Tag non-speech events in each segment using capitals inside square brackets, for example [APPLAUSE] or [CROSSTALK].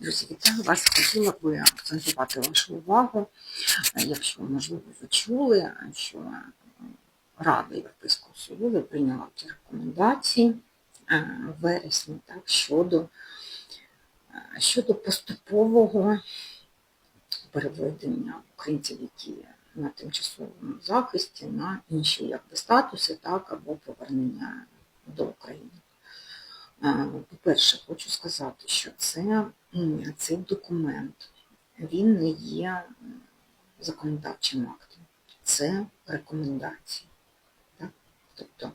Друзі, вітаю вас. Хотіла би акцентувати вашу увагу, е, якщо, можливо, ви чули, що е, Рада Європейського Союзу прийняла ті рекомендації е, в вересні так, щодо, е, щодо поступового переведення українців, які на тимчасовому захисті, на інші якби, статуси, так, або повернення до України. Е, По-перше, хочу сказати, що це, цей документ він не є законодавчим актом, це рекомендації. Так? Тобто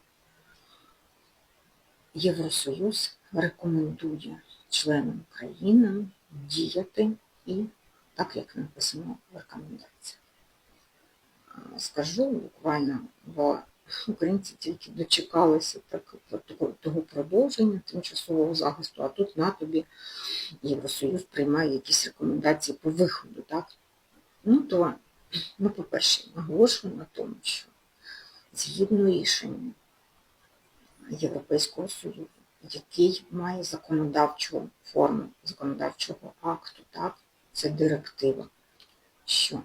Євросоюз рекомендує членам країни діяти і так, як написано в рекомендаціях. Е, Скажу буквально, бо українці тільки дочекалися так, того, продовження тимчасового захисту, а тут на тобі Євросоюз приймає якісь рекомендації по виходу. Так? Ну, то, ну, по-перше, наголошую на тому, що згідно рішення Європейського Союзу, який має законодавчу форму законодавчого акту, так? це директива, що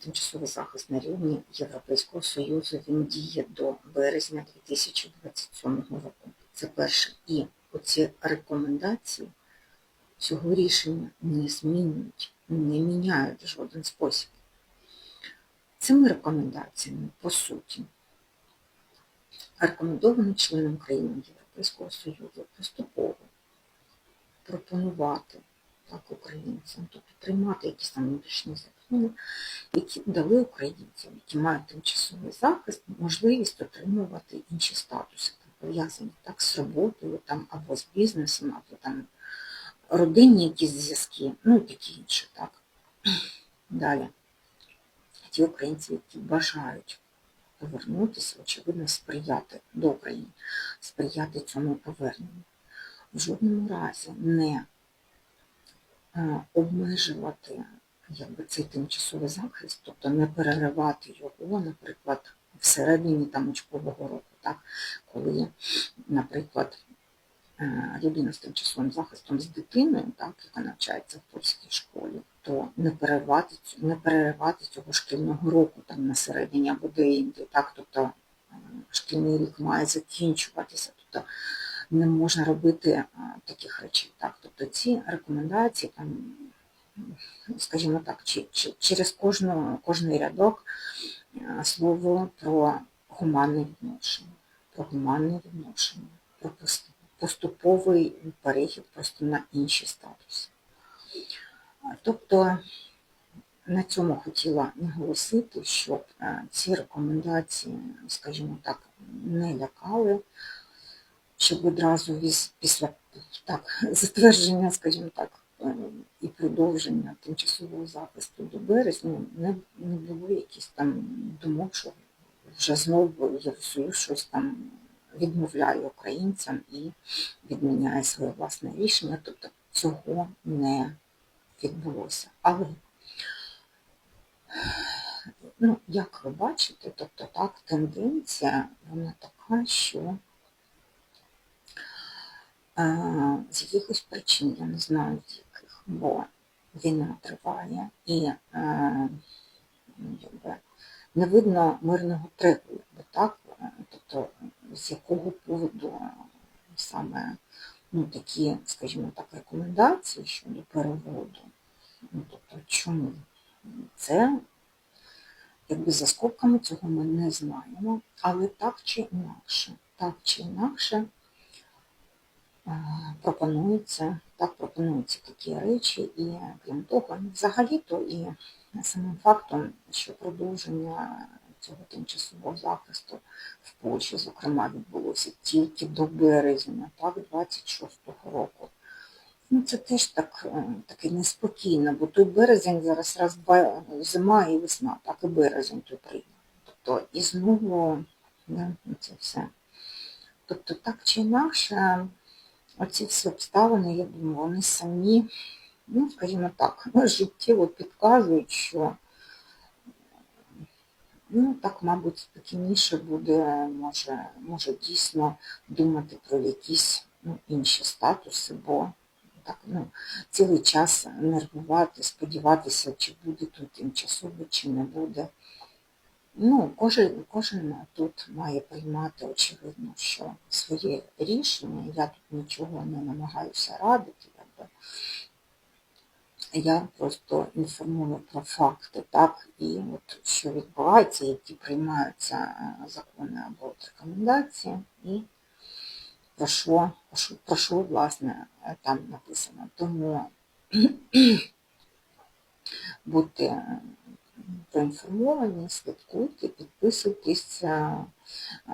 тимчасовий захист на рівні Європейського Союзу він діє до березня 2027 року. Це перше. І оці рекомендації цього рішення не змінюють, не міняють в жоден спосіб. Цими рекомендаціями, по суті, рекомендовано членам країн Європейського Союзу поступово пропонувати так українцям, тобто приймати якісь там внутрішні закони, які дали українцям, які мають тимчасовий захист, можливість отримувати інші статуси, пов'язані так з роботою там, або з бізнесом, або там родинні якісь зв'язки, ну і такі інші. Так. Далі. Ті українці, які бажають повернутися, очевидно, сприяти до України, сприяти цьому поверненню. В жодному разі не обмежувати якби, цей тимчасовий захист, тобто не переривати його, наприклад, всередині там учбового року, так, коли, наприклад, е, людина з тимчасовим захистом з дитиною, так, яка навчається в польській школі, то не переривати, не переривати цього шкільного року там на середині або деінде, так, тобто е, шкільний рік має закінчуватися, тобто не можна робити е, таких речей. Так, тобто ці рекомендації там скажімо так, чи, чи, через кожну, кожний рядок е, слово про гуманне відношення, про гуманне відношення, про поступовий перехід просто на інші статуси. Тобто на цьому хотіла наголосити, щоб е, ці рекомендації, скажімо так, не лякали, щоб одразу після так, затвердження, скажімо так, е, і продовження тимчасового захисту до березня не, не було якісь там думок, що вже знову Євросоюз щось там відмовляє українцям і відміняє своє власне рішення. Тобто цього не відбулося. Але ну, як ви бачите, тобто так, тенденція вона така, що з якихось причин, я не знаю з яких, бо війна триває і е, якби, не видно мирного треку, так, е, тобто з якого поводу саме ну, такі, скажімо так, рекомендації щодо переводу. Ну, тобто, чому? Це якби за скобками цього ми не знаємо, але так чи інакше, так чи інакше пропонується, так пропонуються такі речі, і крім того, взагалі-то і самим фактом, що продовження цього тимчасового захисту в Польщі, зокрема, відбулося тільки до березня, так, 26-го року. Ну, це теж так, е, таки неспокійно, бо той березень зараз раз два зима і весна, так і березень тут прийде. Тобто і знову це все. Тобто так чи інакше, оці всі обставини, я думаю, вони самі, ну, скажімо так, життєво підказують, що ну, так, мабуть, спокійніше буде, може, може дійсно думати про якісь ну, інші статуси, бо так, ну, цілий час нервувати, сподіватися, чи буде тут тимчасово, чи не буде. Ну, кожен, кожен тут має приймати, очевидно, що своє рішення. Я тут нічого не намагаюся радити. Я просто інформую про факти, так, і от що відбувається, які приймаються е, закони або рекомендації, і про що, про що, власне, е, там написано. Тому [CLEARS THROAT] е, проінформовані, слідкуйте, підписуйтесь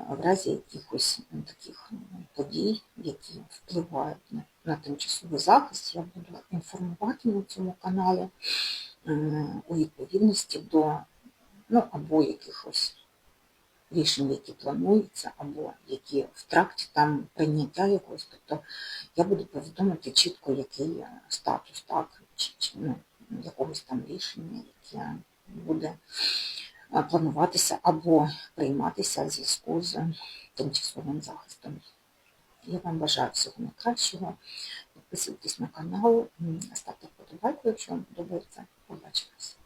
в разі якихось ну, таких подій, які впливають на, тимчасовий захист. Я буду інформувати на цьому каналі у відповідності до ну, або якихось рішень, які плануються, або які в тракті там прийняття якогось. Тобто я буду повідомити чітко, який статус так, чи, чи ну, якогось там рішення, яке буде е, плануватися або прийматися в зв'язку з тимчасовим захистом. Я вам бажаю всього найкращого. Підписуйтесь на канал, ставте вподобайку, якщо вам подобається. Побачимось.